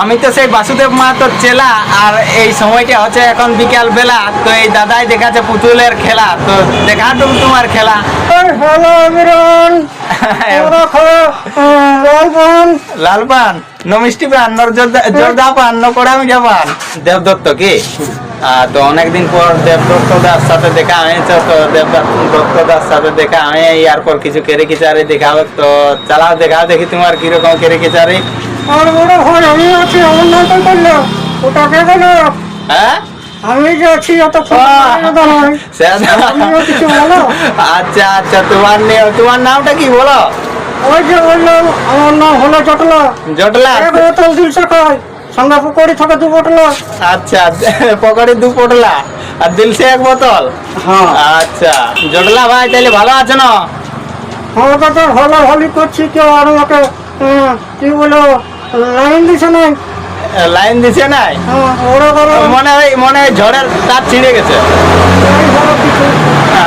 আমি তো সেই বাসুদেব মাহাতোর চেলা আর এই সময়টা হচ্ছে এখন বিকাল বেলা তো এই দাদাই দেখাচ্ছে পুতুলের খেলা। তো দেখা তুমি তোমার খেলা। হ্যালো নমিষ্টি ন মিষ্টি পান ন জর্দা পান ন আমি পান। দেবদত্ত কি? তো অনেকদিন পর দেবদত্ত দাস সাথে দেখা হয়েছে তো দেবদত্ত দাস সাথে দেখা আমি এরপর কিছু কেরে কিচারি দেখাবে তো চালাও দেখাও দেখি তোমার কীরকম কেরে কিচারি। আর বড় ভাই আমি আছি আমার নাম তো করল ওটা কে গেল হ্যাঁ? আমি যে আছি অত। আচ্ছা আচ্ছা তোমার তোমার নামটা কি বলো? ওই যে বললাম আমার নাম হলো জটলা। জটলা। এক বোতল সঙ্গে পকড়ি থাকে দু বোতল আচ্ছা পকড়ি দু পটলা আর দিলসে এক বোতল? হ্যাঁ। আচ্ছা জটলা ভাই তাহলে ভালো আছে না? আমার তো ভালো হলি করছি কেউ আর উম, কি বলো লাইন দিছে নাই? লাইন দিছে নাই? হ্যাঁ, মনে হয় মনে হয় ঝড়ের তার ছিঁড়ে গেছে। হলো।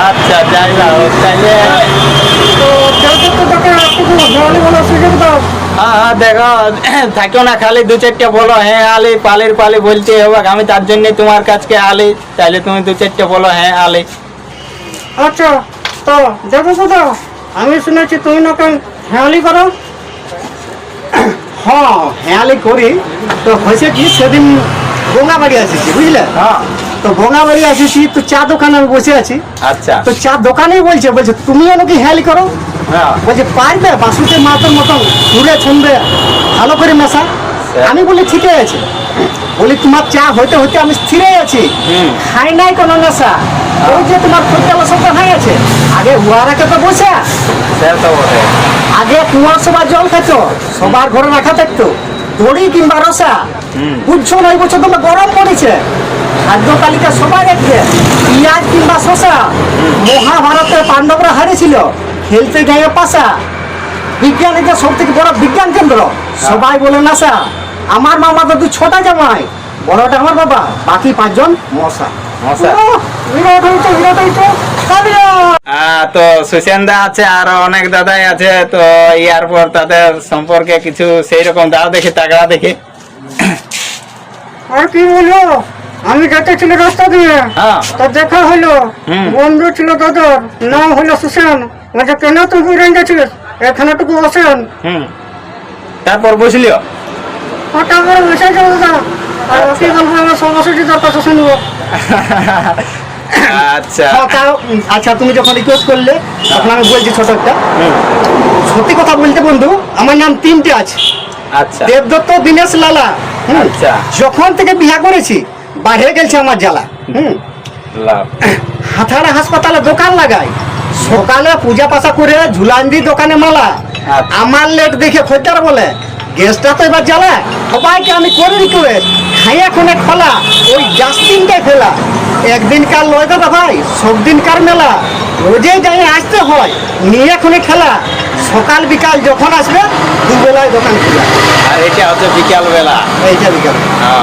আচ্ছা যাই না তাইলে তো তাকে জল সুযোগ দাও। হ্যাঁ হ্যাঁ দেখো থাকিও না খালি দু চারটে বলো হ্যাঁ আলি পালির পালি বলতে হবে আমি তার জন্য তোমার কাছকে আলি তাইলে তুমি দু চারটে বলো হ্যাঁ আলি। আচ্ছা তো দেখো কোথাও আমি শুনেছি তুমি নাকি হেয়ালি করো? হ্যাঁ হেয়ালি করি। তো হয়েছে কি সেদিন গঙ্গা বাড়ি আসিছি বুঝলে? হ্যাঁ। তো গঙ্গা বাড়ি আসিছি তো চা দোকানে আমি বসে আছি। আচ্ছা। তো চা দোকানেই বলছে বলছে তুমিও নাকি হেয়ালি করো? বলছে পারবে? বাসুতে মাতার মতন সুরে ছন্দে ভালো করে মেশা? আমি বলি ঠিকই আছে। বলি তোমার চা হইতে হইতে আমি স্থিরে আছি। খাই নাই কোনো নেশা। ওই যে তোমার খোঁজা সব হয়ে আছে আগে উয়ারাকে তো বসে। আগে কুয়ার সবার জল খেত সবার ঘরে রাখা থাকতো। দড়ি কিংবা রসা। বুঝছ না এই বছর তোমার গরম পড়েছে। খাদ্য তালিকা সবাই রাখবে পেঁয়াজ কিংবা শশা মহাভারতে পাণ্ডবরা হারিয়েছিল। খেলতে গায়ে পাশা। বিজ্ঞানীদের সব থেকে বড় বিজ্ঞান কেন্দ্র। সবাই বলে নাসা আমার মামা তো দু ছোটা জামাই বড়টা আমার বাবা বাকি পাঁচজন মশা। তো সুশেন্দা আছে আর অনেক দাদাই আছে তো ইয়ার পর তাদের সম্পর্কে কিছু সেই রকম দাও দেখি তাগড়া দেখি। আর কি বলব আমি যেতেছিল রাস্তা দিয়ে। হ্যাঁ। তো দেখা হলো। বন্ধু ছিল দাদার নাম হলো সুশান বলছে কেন তুই রেঞ্জেছিস এখানে টুকু বসেন। হুম। তারপর বুঝলিও ওটা করে বসে যাও আর কি বলব আমার সমস্যা তোর কাছে শুনব। আচ্ছা। উম, আচ্ছা তুমি যখন রিকোয়েস্ট করলে তখন আমি বলছি ছোট একটা। সত্যি কথা বলতে বন্ধু আমার নাম তিনটে আছে। আচ্ছা। দেবদত্ত দীনেশ লালা। আচ্ছা। যখন থেকে বিয়া করেছি বাইরে গেছে আমার জ্বালা। হুম। হাথাড়া হাসপাতালে দোকান লাগাই সকালে পূজা পাশা করে ঝুলান্দি দোকানে মালা। আচ্ছা। আমার লেট দেখে খোঁজার বলে গ্যাসটা তো এবার জ্বালা সবাইকে আমি করে রিকোয়েস্ট খাইয়া খুনে খোলা ওই জাস্টিনটাই ফেলা। একদিন কার লয় দাদা ভাই সব দিন কার মেলা রোজেই যাই আসতে হয় নিয়ে খুনে খেলা। সকাল বিকাল যখন আসবে দুবেলায় দোকান খোলা। আর এটা হচ্ছে বিকাল বেলা এইটা বিকাল। হ্যাঁ।